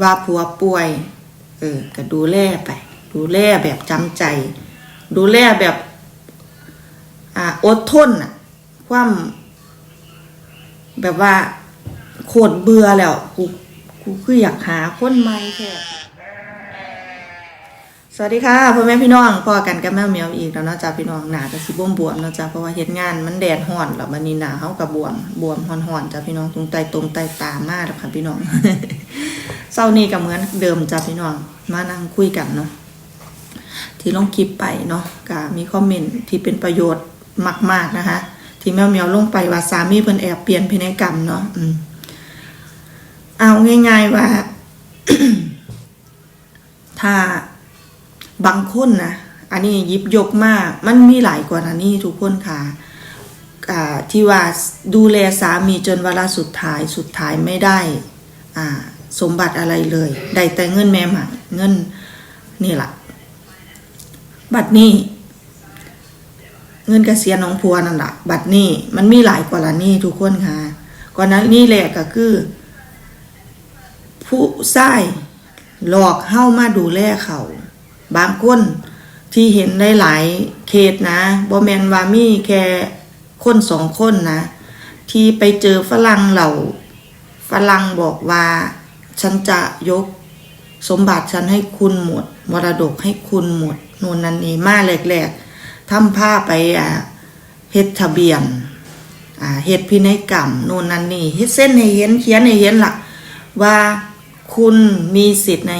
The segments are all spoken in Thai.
ว่าผัวป่วย เออ ก็ดูแลไป ดูแลแบบจำใจ ดูแลแบบอ่าอดทนอะ ความ แบบว่าโคตรเบื่อแล้ว กูกูคืออยากหาคนใหม่แค่สวัสดีค่ะพ่อแม่พี่น้องพ่อกันกับแม่เหมียวอีกแล้วเนาะจ้าพี่น้องหนาก็สิบวมบวมเนาะจ้าเพราะว่าเฮ็ดงานมันแดดร้อนแล้วมันนี่หนาเฮากับบวมบวมฮ้อนๆจ้าพี่น้องตรงไตตรงไตตามากแล้วค่ะพี่น้อง เศร้านี้ก็เหมือนเดิมจ้าพี่น้องมานั่งคุยกันเนาะที่ลงคลิปไปเนาะก็มีคอมเมนต์ที่เป็นประโยชน์มาก ๆนะคะ ที่แมวเมียวลงไปว่าสามีเพิ่นแอบเปลี่ยนพินัยกรรมเนาะอืมเอาง่าย ๆว่า ถ้าบางคนนะอันนี้ยิบยกมาก มันมีหลายกว่านั้นนี่ทุกคนค่ะที่ว่าดูแลสามีจนเวลาสุดท้ายสุดท้ายไม่ได้อ่า สมบัติอะไรเลย ได้แต่เงินแม่หมาเงินนี่แหละบัตรนี้ เงินเกษียณของพัวนั่นแหละบัตรนี้มันมีหลายกว่าละนี่ทุกคนค่ะก่อนนั้นนี่แหละก็คือ ผู้ใช้หลอกเข้ามาดูแลเขาบางคนที่เห็นได้หลายเคสนะบ่แมนวามีแค่คนสองคนนะ ที่ไปเจอฝรั่งเหล่าฝรั่งบอกว่า ฉันจะยกสมบัติฉันให้คุณหมดมรดกให้คุณหมดโน่นนั่นนี่มาแหลกๆทำผ้าไปอ่าเฮ็ดทะเบียนอ่าเฮ็ดพินัยกรรมโน่นนั่นนี่เฮ็ดเส้นให้เห็นเขียนให้เห็นล่ะ ว่าคุณมีสิทธิ์ใน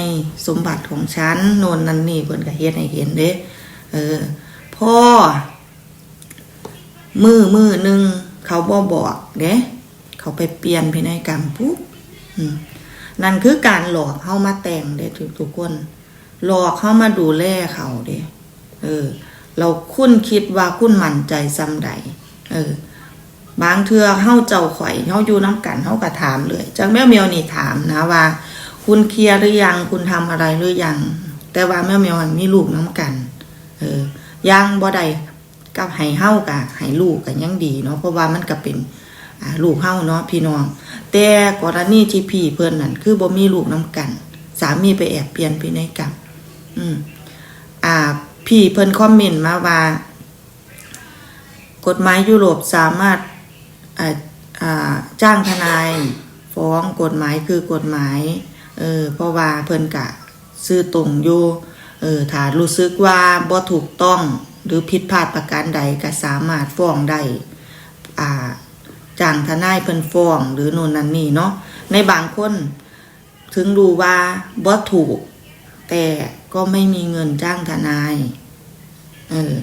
สมบัติของฉันโน่นนั่นนี่เพิ่นก็เฮ็ดให้เห็นเด้เออพ่อมือมือหนึ่งเขาบ่บอกเด้เขาไปเปลี่ยนพินัยกรรมปุ๊บอืม นั่นคือการหลอกเข้ามาแต่งเด้ทุกทุกคน หลอกเข้ามาดูแลเขาเด้เออ เราคุ้นคิดว่าคุ้นมั่นใจซ้ำใดเออ บางเทือเฮาเจ้าข่อยเฮาอยู่น้ำกันเฮาก็ถามเลยจังแม่เมียวนี่ถามนะว่า คุณเคลียร์หรือยัง คุณทำอะไรหรือยัง แต่ว่าแม่เมียวมันมีลูกน้ำกัน เออย่างบ่ได้กับให้เฮากะให้ลูกกันยังดีเนาะเพราะว่ามันก็เป็น ลูกเฮาเนาะพี่น้อง แต่กรณีที่พี่เพิ่นนั่นคือบ่มีลูกน้ำกัน สามีไปแอบเปลี่ยนพินัยกรรมอืมอ่า พี่เพิ่นคอมเมนต์มาว่า กฎหมายยุโรปสามารถอ่าอ่าจ้างทนาย ฟ้องกฎหมายคือกฎหมายเออเพราะว่าเพิ่นกะซื้อตรงอยู่เออถ้ารู้สึกว่าบ่ถูกต้องหรือผิดพลาดประการใดก็สามารถฟ้องได้อ่า จ้างทนายเพิ่นฟ้องหรือโน่นนั่นนี่เนาะในบางคนถึงรู้ว่าบ่ถูก แต่ก็ไม่มีเงินจ้างทนายเออ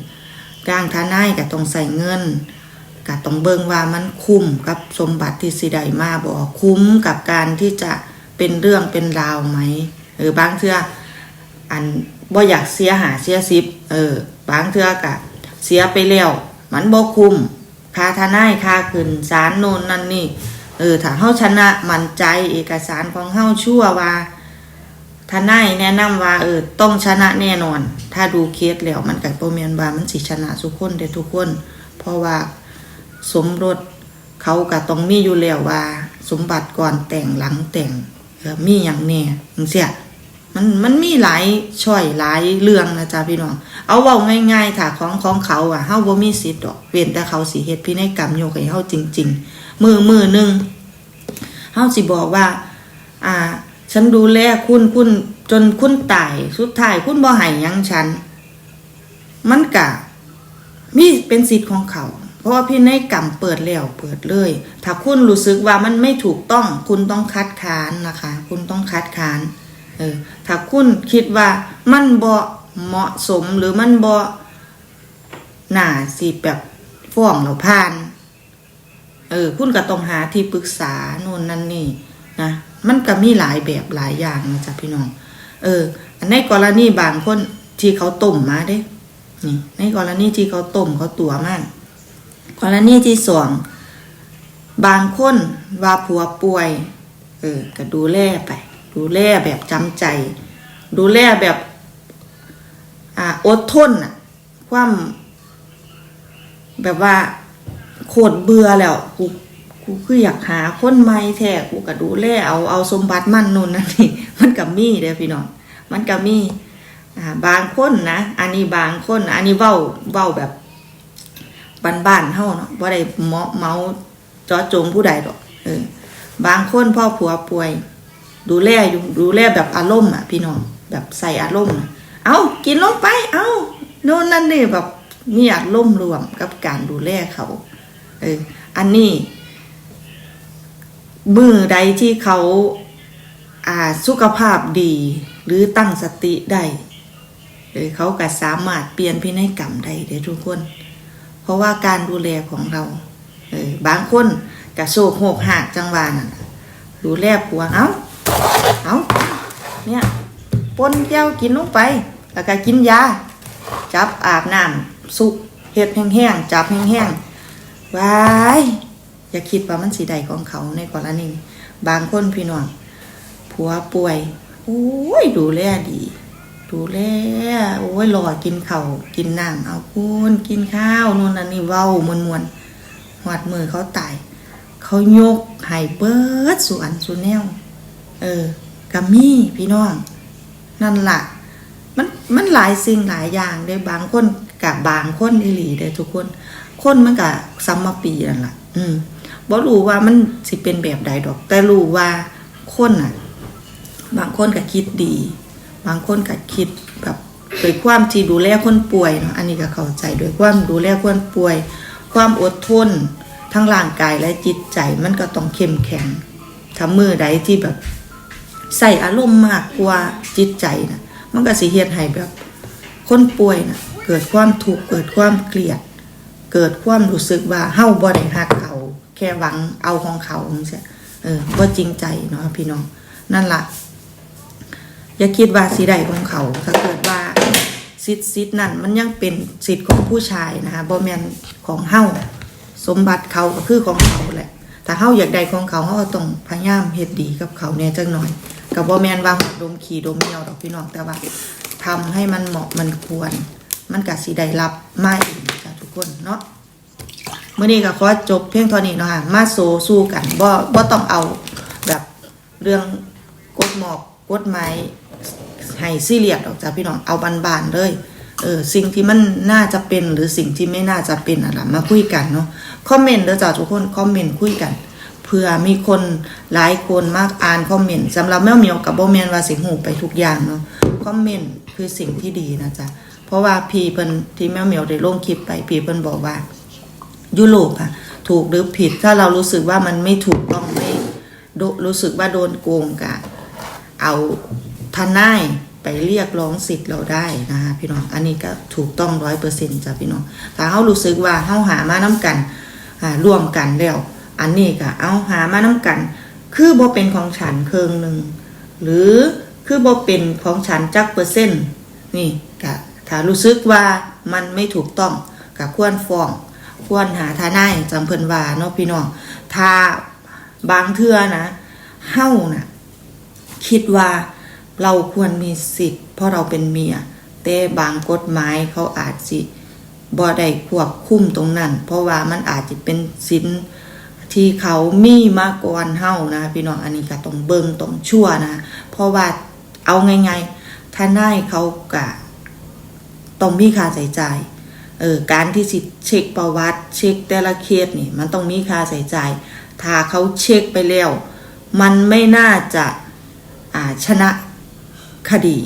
จ้างทนายก็ต้องใส่เงินก็ต้องเบิ่งว่ามันคุ้มกับสมบัติที่สิได้มาบ่คุ้มกับการที่จะเป็นเรื่องเป็นราวไหมเออบางเทื่ออันบ่อยากเสียหาเสียสิบเออบางเทื่อก็เสียไปแล้วมันบ่คุ้ม ค่าทนายค่าขึ้นศาลโน่นนั่นนี่เออถ้าเฮาชนะมั่นใจเอกสารของเฮาชั่วว่าทนายแนะนำว่าเออต้องชนะแน่นอน ถ้าดูเคสแล้วมันกับโปรเมียนบามันสิชนะทุกคนเด้ทุกคน เพราะว่าสมรสเขาก็ต้องมีอยู่แล้วว่า สมบัติก่อนแต่งหลังแต่งออมีอย่างแน่จังเสีย มันมันมีหลายช่อยหลายเรื่องนะจ๊ะพี่น้อง เอาเว้าง่ายๆถ้าของของเขาอะเฮาบ่มีสิทธิ์ดอกเว้นแต่เขาสิเฮ็ดพินัยกรรมโยกให้เฮาจริง ๆ มือมือหนึงเฮาสิบอกว่า อ่า ฉันดูแลคุณคุณจนคุณตายสุดท้ายคุณบ่ให้ยังฉัน มันกะมีเป็นสิทธิ์ของเขา เพราะว่าพี่ในยกรรมเปิดแล้วเปิดเลย ถ้าคุณรู้สึกว่ามันไม่ถูกต้อง คุณต้องคัดค้านนะคะ คุณต้องคัดค้าน เออถ้าคุณคิดว่ามันบ่เหมาะสมหรือมันบ่น่าสิแบบฟ้องเราผ่าน เออ คุณก็ต้องหาที่ปรึกษาโน่นนั่นนี่นะมันก็มีหลายแบบหลายอย่างนะจ๊ะพี่น้อง เอออในกรณีบางคนที่เขาต้มมาเด้ นี่ ในกรณีที่เขาต้มเขาตัวมากกรณีที่สองบางคนว่าผัวป่วย เออก็ดูแลไป ดูแลแบบจำใจ ดูแลแบบอดทนอะความแบบว่าโคตรเบื่อแล้วกูกูคืออยากหาคนใหม่แท้กูก็ดูแลเอาเอาสมบัติมันนู่นนั่นนี่มันก็มีเด้อพี่น้องมันก็มีอ่าบางคนนะอันนี้บางคนอันนี้เว้าเว้าแบบบ้านๆเฮาเนาะบ่ได้เมาเมาจาจงผู้ใดดอกเออบางคนพ่อผัวป่วย ดูแลอยู่ดูแลแบบอารมณ์อะ พี่น้องแบบใส่อารมณ์เอากินลงไป เอาโน่นนั่นนี่แบบมีอารมณ์รวมกับการดูแลเขาเอออันนี้มือใดที่เขาอ่าสุขภาพดี หรือตั้งสติได้เออเขาก็สามารถเปลี่ยนพินัยกรรมได้เด้ทุกคน เพราะว่าการดูแลของเราเออบางคนกะโศกโหกหักจังหวาน่ะดูแลผัวเอ้า เอาเนี่ยปนแก้วกินลงไป แล้วก็กินยา จับอาบน้ำสุกเห็ดแห้งๆ จับแห้งๆว้ายอย่าคิดว่ามันสีใดของเขาในกรณีบางคนพี่น้องผัวป่วยโอ้ยดูแลดี ดูแลโอ้ยรอกินเขากินน้ำเอาคุณกินข้าวนู่นนั่นนี่เว้ามวนมวนๆหวัดมือเขาตาย เขายกให้เบิดส่วนสุแนว เออกัมี่พี่น้อง นั่นล่ะ มันมันหลายสิ่งหลายอย่างได้บางคนกับบางคนอีหลีได้ทุกคน คนมันกับซัมมาปีนั่นล่ะ อืมบ่รู้ว่ามันสิเป็นแบบใดดอก แต่รู้ว่าคนอะ บางคนก็คิดดี บางคนก็คิดแบบโดยความที่ดูแลคนป่วยเนาะอันนี้ก็เข้าใจโดยความดูแลคนป่วย ความอดทนทั้งร่างกายและจิตใจมันก็ต้องเข้มแข็งถ้ามือใดที่แบบ ใส่อารมณ์มากกว่าจิตใจนะมันก็สิเฮ็ดให้แบบ คนป่วยนะเกิดความทุกข์เกิดความเกลียด เกิดความรู้สึกว่าเฮ้าบ่ได้ฮักเขาแค่หวังเอาของเขาจังซี่เออบ่จริงใจเนาะพี่น้องนั่นล่ะอย่าคิดว่าสิได้ของเขาถ้าเกิดว่าสิทธิ์สิทธิ์นั่นมันยังเป็นสิทธิ์ของผู้ชายนะคะบ่แมนของเฮ้าสมบัติเขาก็คือของเขาแหละ ถ้าเฮาอยากได้ของเขาเฮาก็ต้องพยายามเฮ็ดดีกับเขาแหน่จักหน่อยก็บ่แมนว่าดมขี่ดมเหนียวดอกพี่น้องแต่ว่าทำให้มันเหมาะมันควร มันก็สิได้รับไมาอีกจ้ะทุกคนเนาะเมื้อนี้ก็ขอจบเพียงเท่านี้เนาะค่ะมาโซสู้กันบ่บ่ต้องเอาแบบเรื่องกฎหมอกกฎหมายให้ซี่เรียสออกจากพี่น้องเอาบานๆเลยเออสิ่งที่มันน่าจะเป็นหรือสิ่งที่ไม่น่าจะเป็นอะไรมาคุยกันเนาะ คอมเมนต์เด้อจ้าทุกคนคอมเมนต์คุยกันเผื่อมีคนหลายคนมากอ่านคอมเมนต์สำหรับแมวเหมียวกับโบแมนว่าสิหูไปทุกอย่างเนาะคอมเมนต์คือสิ่งที่ดีนะจ๊ะเพราะว่าพี่เพิ่นที่แมวเหมียวได้ลงคลิปไปพี่เพิ่นบอกว่า ยุโรปอะถูกหรือผิดถ้าเรารู้สึกว่ามันไม่ถูกต้องไม่รู้สึกว่าโดนโกงกะเอาทนายไปเรียกร้องสิทธิ์เราได้นะคะพี่น้อง อันนี้ก็ถูกต้องร้อยเปอร์เซ็นต์จ้ะพี่น้อง ถ้าเขารู้สึกว่าเขาหามาน้กัน อ่าร่วมกันแล้ว อันนี้ก็เอาหามาน้กัน คือบ่เป็นของฉันเคิงหนึ่งหรือคือบ่เป็นของฉันจักเปอร์เซ็นต์นี่ก็ถ้ารู้สึกว่ามันไม่ถูกต้องก็ควรฟ้องควรหาทนายจำเพิ่นว่าเนาะพี่น้องถ้าบางเทื่อนะเฮาน่ะคิดว่าเราควรมีสิทธิ์ เพราะเราเป็นเมีย แต่บางกฎหมายเขาอาจสิ บ่ได้ควบคุมตรงนั้น เพราะว่ามันอาจจะเป็นสินที่เขามีมาก่อนเฮานะพี่น้องอันนี้ก็ต้องเบิ่งต้องชั่วนะเพราะว่าเอาไง่ายๆถ้านายเขากะต้องมีค่าใช้จ่ายเออการที่สิเช็คประวัติเช็คแต่ละเคสนี่ มันต้องมีค่าใช้จ่ายถ้าเขาเช็คไปแล้ว มันไม่น่าจะอ่าชนะคดี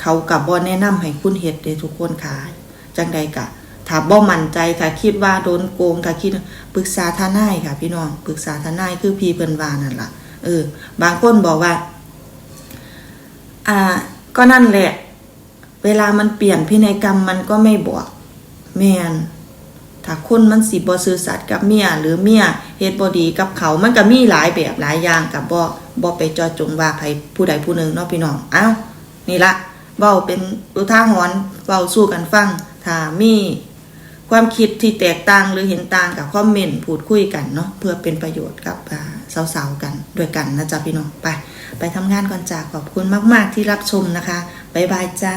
เขากับบ่แนะนำให้คุณเฮ็ดเด้ทุกคนค่ะจังใดกะ ถ้าบ่มั่นใจถ้าคิดว่าโดนโกงถ้าคิดปรึกษาทนายค่ะ พี่น้องปรึกษาทนายคือพี่เพิ่นว่านั่นล่ะเออ บางคนบอกว่า อ่า ก็นั่นแหละ เวลามันเปลี่ยนพินัยกรรมมันก็ไม่บอกแม่นถ้าคนมันสิบ่ซื่อสัตย์กับเมียหรือเมียเฮ็ดบ่ดีกับเขามันก็มีหลายแบบหลายอย่างกับบ่บ่ไปจอจงว่าไผผู้ใดผู้หนึ่งเนาะพี่น้องอ้าวนี่ละเว้าเป็นอุทาหรณ์เว้าสู้กันฟังถ้ามี ความคิดที่แตกต่างหรือเห็นต่างกับคอมเมนต์พูดคุยกันเนาะเพื่อเป็นประโยชน์กับสาวๆกันด้วยกันนะจ๊ะพี่น้องไป ไปทำงานก่อนจ้าขอบคุณมาก ๆ ที่รับชมนะคะบ๊ายบายจ้า